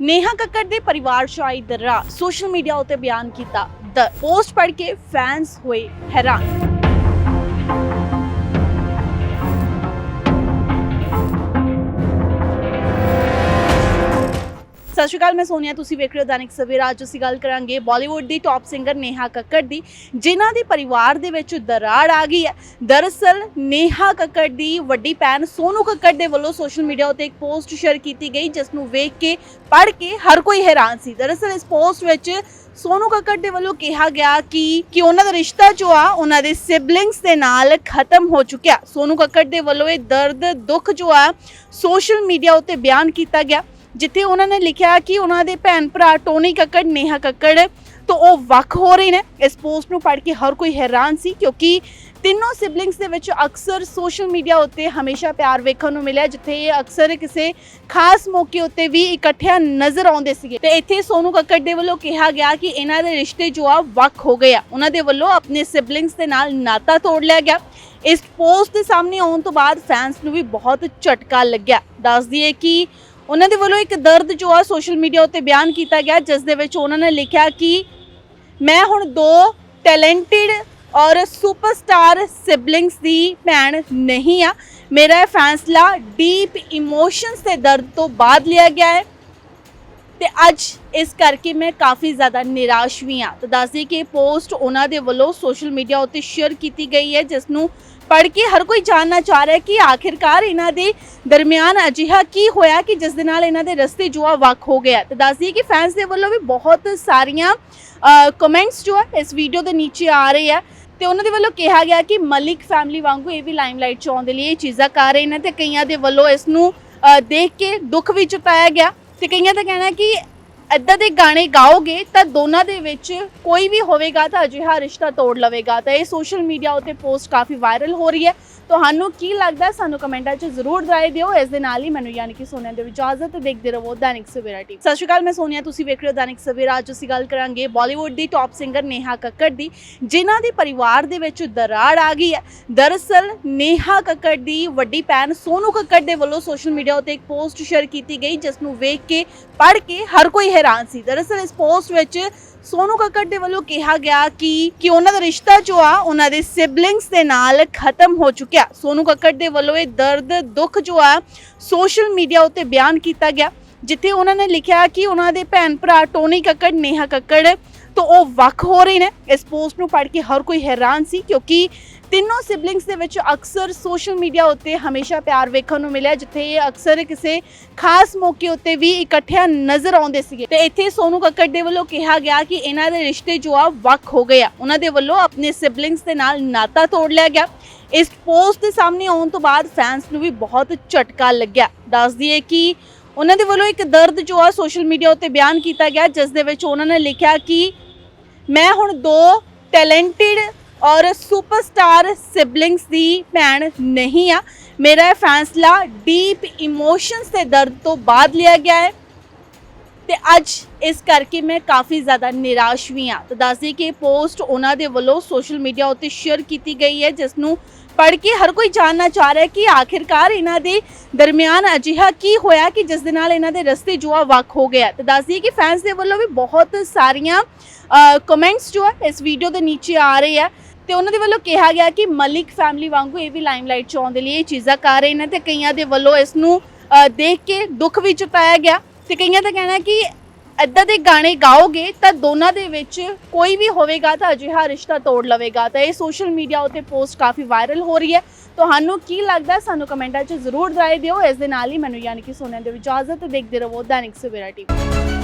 ਨੇਹਾ ਕੱਕੜ ਦੇ ਪਰਿਵਾਰ ਚ ਆਈ ਦਰਾ ਸੋਸ਼ਲ ਮੀਡੀਆ ਉਤੇ ਬਿਆਨ ਕੀਤਾ। ਦ ਪੋਸਟ ਪੜ੍ਹ ਕੇ ਫੈਨਸ ਹੋਏ ਹੈਰਾਨ। ਸਤਿ ਸ਼੍ਰੀ ਅਕਾਲ ਮੈਂ ਸੋਨੀਆ, ਤੁਸੀਂ ਵੇਖ ਰਹੇ ਹੋ ਦੈਨਿਕ ਸਵੇਰਾ। ਅੱਜ ਅਸੀਂ ਗੱਲ ਕਰਾਂਗੇ ਬਾਲੀਵੁੱਡ ਦੀ ਟੌਪ ਸਿੰਗਰ ਨੇਹਾ ਕੱਕੜ ਦੀ, ਜਿਨ੍ਹਾਂ ਦੇ ਪਰਿਵਾਰ ਦੇ ਵਿੱਚ ਦਰਾੜ ਆ ਗਈ ਹੈ। ਦਰਅਸਲ, ਨੇਹਾ ਕੱਕੜ ਦੀ ਵੱਡੀ ਭੈਣ ਸੋਨੂ ਕੱਕੜ ਦੇ ਵੱਲੋਂ ਸੋਸ਼ਲ ਮੀਡੀਆ ਉੱਤੇ ਇੱਕ ਪੋਸਟ ਸ਼ੇਅਰ ਕੀਤੀ ਗਈ ਜਿਸ ਨੂੰ ਵੇਖ ਕੇ, ਪੜ੍ਹ ਕੇ ਹਰ ਕੋਈ ਹੈਰਾਨ ਸੀ। ਦਰਅਸਲ, ਇਸ ਪੋਸਟ ਵਿੱਚ ਸੋਨੂ ਕੱਕੜ ਦੇ ਵੱਲੋਂ ਕਿਹਾ ਗਿਆ ਕਿ ਕਿ ਉਹਨਾਂ ਦਾ ਰਿਸ਼ਤਾ ਜੋ ਆ, ਉਹਨਾਂ ਦੇ ਸਿਬਲਿੰਗਸ ਦੇ ਨਾਲ ਖਤਮ ਹੋ ਚੁੱਕਿਆ। ਸੋਨੂ ਕੱਕੜ ਦੇ ਵੱਲੋਂ ਇਹ ਦਰਦ ਦੁੱਖ ਜੋ ਆ ਸੋਸ਼ਲ ਮੀਡੀਆ ਉੱਤੇ ਬਿਆਨ ਕੀਤਾ ਗਿਆ। ਜਿੱਥੇ ਉਹਨਾਂ ਨੇ ਲਿਖਿਆ ਕਿ ਉਹਨਾਂ ਦੇ ਭੈਣ ਭਰਾ ਟੋਨੀ ਕੱਕੜ, ਨੇਹਾ ਕੱਕੜ ਤੋਂ ਉਹ ਵੱਖ ਹੋ ਰਹੇ ਨੇ। ਇਸ ਪੋਸਟ ਨੂੰ ਪੜ੍ਹ ਕੇ ਹਰ ਕੋਈ ਹੈਰਾਨ ਸੀ ਕਿਉਂਕਿ ਤਿੰਨੋਂ ਸਿਬਲਿੰਗਸ ਦੇ ਵਿੱਚ ਅਕਸਰ ਸੋਸ਼ਲ ਮੀਡੀਆ ਉੱਤੇ ਹਮੇਸ਼ਾ ਪਿਆਰ ਵੇਖਣ ਨੂੰ ਮਿਲਿਆ, ਜਿੱਥੇ ਇਹ ਅਕਸਰ ਕਿਸੇ ਖਾਸ ਮੌਕੇ ਉੱਤੇ ਵੀ ਇਕੱਠਿਆਂ ਨਜ਼ਰ ਆਉਂਦੇ ਸੀਗੇ। ਤੇ ਇੱਥੇ ਸੋਨੂ ਕੱਕੜ ਦੇ ਵੱਲੋਂ ਕਿਹਾ ਗਿਆ ਕਿ ਇਹਨਾਂ ਦੇ ਰਿਸ਼ਤੇ ਜੋ ਆ ਵੱਖ ਹੋ ਗਏ ਆ। ਉਹਨਾਂ ਦੇ ਵੱਲੋਂ ਆਪਣੇ ਸਿਬਲਿੰਗਸ ਦੇ ਨਾਲ ਨਾਤਾ ਤੋੜ ਲਿਆ ਗਿਆ। ਇਸ ਪੋਸਟ ਦੇ ਸਾਹਮਣੇ ਆਉਣ ਤੋਂ ਬਾਅਦ ਫੈਨਸ ਨੂੰ ਵੀ ਬਹੁਤ ਝਟਕਾ ਲੱਗਿਆ। ਦੱਸ ਦਈਏ ਕਿ ਉਹਨਾਂ ਦੇ ਵੱਲੋਂ ਇੱਕ ਦਰਦ ਜੋ ਆ ਸੋਸ਼ਲ ਮੀਡੀਆ ਉੱਤੇ ਬਿਆਨ ਕੀਤਾ ਗਿਆ, ਜਿਸ ਦੇ ਵਿੱਚ ਉਹਨਾਂ ਨੇ ਲਿਖਿਆ ਕਿ ਮੈਂ ਹੁਣ ਦੋ ਟੈਲੈਂਟਡ ਔਰ ਸੁਪਰਸਟਾਰ ਸਿਬਲਿੰਗਸ ਦੀ ਭੈਣ ਨਹੀਂ ਆ। ਮੇਰਾ ਇਹ ਫੈਸਲਾ ਡੀਪ ਇਮੋਸ਼ਨਸ ਤੇ ਦਰਦ ਤੋਂ ਬਾਅਦ ਲਿਆ ਗਿਆ ਹੈ। ਤੇ ਅੱਜ ਇਸ ਕਰਕੇ ਮੈਂ ਕਾਫੀ ਜ਼ਿਆਦਾ ਨਿਰਾਸ਼ ਵੀ ਹਾਂ। ਤਾਂ ਦੱਸਦੀ ਕਿ ਇਹ ਪੋਸਟ ਉਹਨਾਂ ਦੇ ਵੱਲੋਂ ਸੋਸ਼ਲ ਮੀਡੀਆ ਉੱਤੇ ਸ਼ੇਅਰ ਕੀਤੀ ਗਈ ਹੈ, ਜਿਸ ਨੂੰ ਪੜ੍ਹ ਕੇ ਹਰ ਕੋਈ ਜਾਣਨਾ ਚਾਹ ਰਿਹਾ ਕਿ ਆਖਿਰਕਾਰ ਇਹਨਾਂ ਦੇ ਦਰਮਿਆਨ ਅਜਿਹਾ ਕੀ ਹੋਇਆ ਕਿ ਜਿਸ ਦੇ ਨਾਲ ਇਹਨਾਂ ਦੇ ਰਸਤੇ ਜੋ ਆ ਵੱਖ ਹੋ ਗਿਆ ਤੇ ਦੱਸਦੀ ਕਿ ਫੈਨਸ ਦੇ ਵੱਲੋਂ ਵੀ ਬਹੁਤ ਸਾਰੀਆਂ ਕਮੈਂਟਸ ਜੋ ਹੈ ਇਸ ਵੀਡੀਓ ਦੇ ਨੀਚੇ ਆ ਰਹੇ ਆ। ਤੇ ਉਹਨਾਂ ਦੇ ਵੱਲੋਂ ਕਿਹਾ ਗਿਆ ਕਿ ਮਲਿਕ ਫੈਮਿਲੀ ਵਾਂਗੂ ਇਹ ਵੀ ਲਾਈਮਲਾਈਟ ਚ ਆਉਣ ਦੇ ਲਈ ਇਹ ਚੀਜ਼ਾਂ ਕਰ ਰਹੇ ਨੇ ਤੇ ਕਈਆਂ ਦੇ ਵੱਲੋਂ ਇਸ ਨੂੰ ਦੇਖ ਕੇ ਦੁੱਖ ਵੀ ਜਤਾਇਆ ਗਿਆ। ਤੇ ਕਈਆਂ ਦਾ ਕਹਿਣਾ ਕਿ ਇੱਦਾਂ ਦੇ ਗਾਣੇ ਗਾਓਗੇ ਤਾਂ ਦੋਨਾਂ ਦੇ ਵਿੱਚ ਕੋਈ ਵੀ ਹੋਵੇਗਾ ਤਾਂ ਅਜਿਹਾ ਰਿਸ਼ਤਾ ਤੋੜ ਲਵੇਗਾ। ਤਾਂ ਇਹ ਸੋਸ਼ਲ ਮੀਡੀਆ ਉੱਤੇ ਪੋਸਟ ਕਾਫੀ ਵਾਇਰਲ ਹੋ ਰਹੀ ਹੈ। ਤੁਹਾਨੂੰ ਕੀ ਲੱਗਦਾ? ਸਾਨੂੰ ਕਮੈਂਟਾਂ 'ਚ ਜ਼ਰੂਰ ਰਾਏ ਦਿਓ। ਇਸ ਦੇ ਨਾਲ ਹੀ ਮੈਨੂੰ ਯਾਨੀ ਕਿ ਸੋਨੀਆ ਦੇ ਇਜਾਜ਼ਤ ਦੇਖਦੇ ਰਹੋ ਦੈਨਿਕ ਸਵੇਰਾ ਟੀਵੀ। ਸਤਿ ਸ਼੍ਰੀ ਅਕਾਲ, ਮੈਂ ਸੋਨੀਆ। ਤੁਸੀਂ ਵੇਖ ਰਹੇ ਹੋ ਦੈਨਿਕ ਸਵੇਰਾ। ਅੱਜ ਅਸੀਂ ਗੱਲ ਕਰਾਂਗੇ ਬਾਲੀਵੁੱਡ ਦੀ ਟੌਪ ਸਿੰਗਰ ਨੇਹਾ ਕੱਕੜ ਦੀ, ਜਿਨ੍ਹਾਂ ਦੇ ਪਰਿਵਾਰ ਦੇ ਵਿੱਚ ਦਰਾੜ ਆ ਗਈ ਹੈ। ਦਰਅਸਲ, ਨੇਹਾ ਕੱਕੜ ਦੀ ਵੱਡੀ ਭੈਣ ਸੋਨੂ ਕੱਕੜ ਦੇ ਵੱਲੋਂ ਸੋਸ਼ਲ ਮੀਡੀਆ ਉੱਤੇ ਇੱਕ ਪੋਸਟ ਸ਼ੇਅਰ ਕੀਤੀ ਗਈ ਜਿਸ ਨੂੰ ਵੇਖ ਕੇ, ਪੜ੍ਹ ਕੇ ਹਰ ਕੋਈ ਹੈਰਾਨ ਸੀ। ਦਰਅਸਲ ਇਸ ਪੋਸਟ ਵਿੱਚ ਸੋਨੂ ਕੱਕੜ ਦੇ ਵੱਲੋਂ ਕਿਹਾ ਗਿਆ ਕਿ ਕਿ ਉਹਨਾਂ ਦਾ ਰਿਸ਼ਤਾ ਜੋ ਆ, ਉਹਨਾਂ ਦੇ ਸਿਬਲਿੰਗਸ ਦੇ ਨਾਲ ਖਤਮ ਹੋ ਚੁੱਕਿਆ। ਸੋਨੂ ਕੱਕੜ ਦੇ ਵੱਲੋਂ ਇਹ ਦਰਦ, ਦੁੱਖ ਜੋ ਆ ਸੋਸ਼ਲ ਮੀਡੀਆ ਉੱਤੇ ਬਿਆਨ ਕੀਤਾ ਗਿਆ, ਜਿੱਥੇ ਉਹਨਾਂ ਨੇ ਲਿਖਿਆ ਕਿ ਉਹਨਾਂ ਦੇ ਭੈਣ ਭਰਾ ਟੋਨੀ ਕੱਕੜ, ਨੇਹਾ ਕੱਕੜ ਤੋਂ ਉਹ ਵੱਖ ਹੋ ਰਹੇ ਨੇ। ਇਸ ਪੋਸਟ ਨੂੰ ਪੜ੍ਹ ਕੇ ਹਰ ਕੋਈ ਹੈਰਾਨ ਸੀ ਕਿਉਂਕਿ ਤਿੰਨੋਂ ਸਿਬਲਿੰਗਸ ਦੇ ਵਿੱਚ ਅਕਸਰ ਸੋਸ਼ਲ ਮੀਡੀਆ ਉੱਤੇ ਹਮੇਸ਼ਾ ਪਿਆਰ ਵੇਖਣ ਨੂੰ ਮਿਲਿਆ, ਜਿੱਥੇ ਇਹ ਅਕਸਰ ਕਿਸੇ ਖਾਸ ਮੌਕੇ ਉੱਤੇ ਵੀ ਇਕੱਠਿਆਂ ਨਜ਼ਰ ਆਉਂਦੇ ਸੀਗੇ। ਤੇ ਇੱਥੇ ਸੋਨੂ ਕੱਕੜ ਦੇ ਵੱਲੋਂ ਕਿਹਾ ਗਿਆ ਕਿ ਇਹਨਾਂ ਦੇ ਰਿਸ਼ਤੇ ਜੋ ਆ ਵੱਖ ਹੋ ਗਏ ਆ। ਉਹਨਾਂ ਦੇ ਵੱਲੋਂ ਆਪਣੇ ਸਿਬਲਿੰਗਸ ਦੇ ਨਾਲ ਨਾਤਾ ਤੋੜ ਲਿਆ ਗਿਆ। ਇਸ ਪੋਸਟ ਦੇ ਸਾਹਮਣੇ ਆਉਣ ਤੋਂ ਬਾਅਦ ਫੈਨਸ ਨੂੰ ਵੀ ਬਹੁਤ ਝਟਕਾ ਲੱਗਿਆ। ਦੱਸ ਦਈਏ ਕਿ ਉਹਨਾਂ ਦੇ ਵੱਲੋਂ ਇੱਕ ਦਰਦ ਜੋ ਆ ਸੋਸ਼ਲ ਮੀਡੀਆ ਉੱਤੇ ਬਿਆਨ ਕੀਤਾ ਗਿਆ, ਜਿਸ ਦੇ ਵਿੱਚ ਉਹਨਾਂ ਨੇ ਲਿਖਿਆ ਕਿ ਮੈਂ ਹੁਣ ਦੋ ਟੈਲੈਂਟਡ ਔਰ ਸੁਪਰਸਟਾਰ ਸਿਬਲਿੰਗਸ ਦੀ ਭੈਣ ਨਹੀਂ ਆ। ਮੇਰਾ ਇਹ ਫੈਸਲਾ ਡੀਪ ਇਮੋਸ਼ਨਸ ਤੇ ਦਰਦ ਤੋਂ ਬਾਅਦ ਲਿਆ ਗਿਆ ਹੈ। ਤੇ ਅੱਜ ਇਸ ਕਰਕੇ ਮੈਂ ਕਾਫੀ ਜ਼ਿਆਦਾ ਨਿਰਾਸ਼ ਵੀ ਹਾਂ। ਤਾਂ ਦੱਸਦੀ ਕਿ ਇਹ ਪੋਸਟ ਉਹਨਾਂ ਦੇ ਵੱਲੋਂ ਸੋਸ਼ਲ ਮੀਡੀਆ ਉੱਤੇ ਸ਼ੇਅਰ ਕੀਤੀ ਗਈ ਹੈ ਜਿਸ ਨੂੰ ਪੜ੍ਹ ਕੇ ਹਰ ਕੋਈ ਜਾਣਨਾ ਚਾਹ ਰਿਹਾ ਕਿ ਆਖਿਰਕਾਰ ਇਹਨਾਂ ਦੇ ਦਰਮਿਆਨ ਅਜਿਹਾ ਕੀ ਹੋਇਆ ਕਿ ਜਿਸ ਦੇ ਨਾਲ ਇਹਨਾਂ ਦੇ ਰਸਤੇ ਜੋ ਆ ਵੱਖ ਹੋ ਗਿਆ ਤੇ ਦੱਸਦੀ ਕਿ ਫੈਨਸ ਦੇ ਵੱਲੋਂ ਵੀ ਬਹੁਤ ਸਾਰੀਆਂ ਕਮੈਂਟਸ ਜੋ ਹੈ ਇਸ ਵੀਡੀਓ ਦੇ ਨੀਚੇ ਆ ਰਹੇ ਆ। ਤੇ ਉਹਨਾਂ ਦੇ ਵੱਲੋਂ ਕਿਹਾ ਗਿਆ ਕਿ ਮਲਿਕ ਫੈਮਿਲੀ ਵਾਂਗੂ ਇਹ ਵੀ ਲਾਈਮਲਾਈਟ ਚ ਆਉਣ ਦੇ ਲਈ ਇਹ ਚੀਜ਼ਾਂ ਕਰ ਰਹੇ ਨੇ ਤੇ ਕਈਆਂ ਦੇ ਵੱਲੋਂ ਇਸ ਨੂੰ ਦੇਖ ਕੇ ਦੁੱਖ ਵੀ ਜਤਾਇਆ ਗਿਆ। ਤੇ ਕਈਆਂ ਦਾ ਕਹਿਣਾ ਕਿ ਇੱਦਾਂ ਦੇ ਗਾਣੇ ਗਾਓਗੇ ਤਾਂ ਦੋਨਾਂ ਦੇ ਵਿੱਚ ਕੋਈ ਵੀ ਹੋਵੇਗਾ ਤਾਂ ਅਜਿਹਾ ਰਿਸ਼ਤਾ ਤੋੜ ਲਵੇਗਾ। ਤਾਂ ਇਹ ਸੋਸ਼ਲ ਮੀਡੀਆ ਉੱਤੇ ਪੋਸਟ ਕਾਫੀ ਵਾਇਰਲ ਹੋ ਰਹੀ ਹੈ। ਤੁਹਾਨੂੰ ਕੀ ਲੱਗਦਾ ਸਾਨੂੰ ਕਮੈਂਟਾਂ 'ਚ ਜ਼ਰੂਰ ਰਾਏ ਦਿਓ। ਇਸ ਦੇ ਨਾਲ ਹੀ ਮੈਨੂੰ ਯਾਨੀ ਕਿ ਸੋਨੀਆ ਦੇ ਇਜਾਜ਼ਤ ਤੇ ਦੇਖਦੇ ਰਹੋ ਦੈਨਿਕ ਸਵੇਰਾ ਟੀਵੀ।